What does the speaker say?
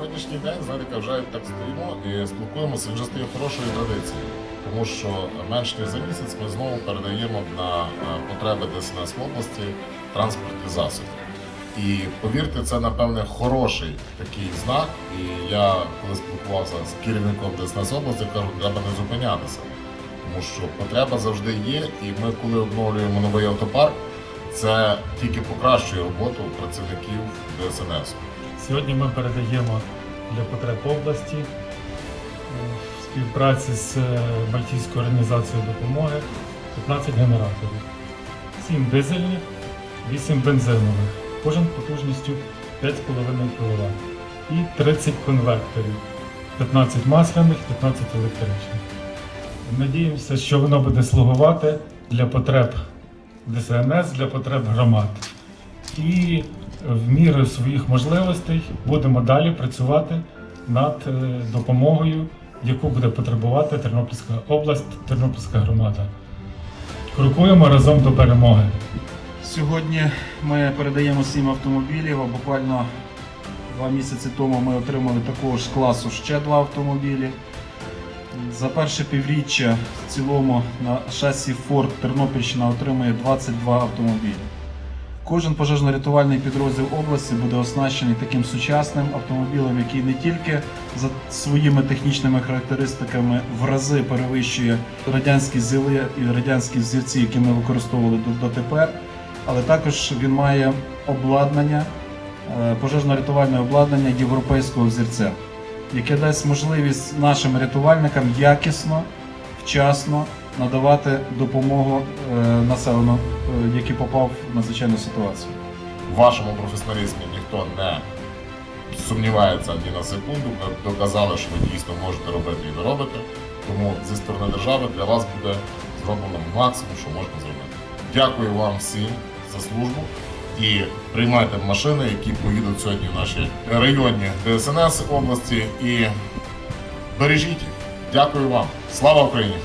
сьогоднішній день, знаєте, вже так стоїмо і спілкуємося, вже стає хорошою традицією. Тому що менш ніж за місяць ми знову передаємо на е, потреби ДСНС в області транспортні засоби. І повірте, це напевне хороший такий знак. І я коли спілкувався з керівником ДСНС області, кажу, треба не зупинятися. Тому що потреба завжди є, і ми, коли обновлюємо новий автопарк, це тільки покращує роботу працівників ДСНС. Сьогодні ми передаємо для потреб області е, в співпраці з е, Балтійською організацією допомоги 15 генераторів, 7 дизельних, 8 бензинових, кожен потужністю 5,5 кВт і 30 конвекторів, 15 масляних, 15 електричних. Надіємося, що воно буде слугувати для потреб ДСНС, для потреб громад. І в міру своїх можливостей будемо далі працювати над е, допомогою, яку буде потребувати Тернопільська область, Тернопільська громада. Крокуємо разом до перемоги. Сьогодні ми передаємо сім автомобілів. Буквально два місяці тому ми отримали такого ж класу ще два автомобілі. За перше півріччя в цілому на шасі Ford Тернопільщина отримує 22 автомобілі. Кожен пожежно-рятувальний підрозділ області буде оснащений таким сучасним автомобілем, який не тільки за своїми технічними характеристиками в рази перевищує радянські зіли і радянські взірці, які ми використовували до- дотепер, але також він має обладнання, е, пожежно-рятувальне обладнання європейського взірця, яке дасть можливість нашим рятувальникам якісно, вчасно надавати допомогу е, населенню, е, який попав в надзвичайну ситуацію. В вашому професіоналізмі ніхто не сумнівається ні на секунду. Ви доказали, що ви дійсно можете робити і ви робите. Тому зі сторони держави для вас буде зроблено максимум, що можна зробити. Дякую вам всім за службу і приймайте машини, які поїдуть сьогодні в наші районні ДСНС області і бережіть. Дякую вам. Слава Україні!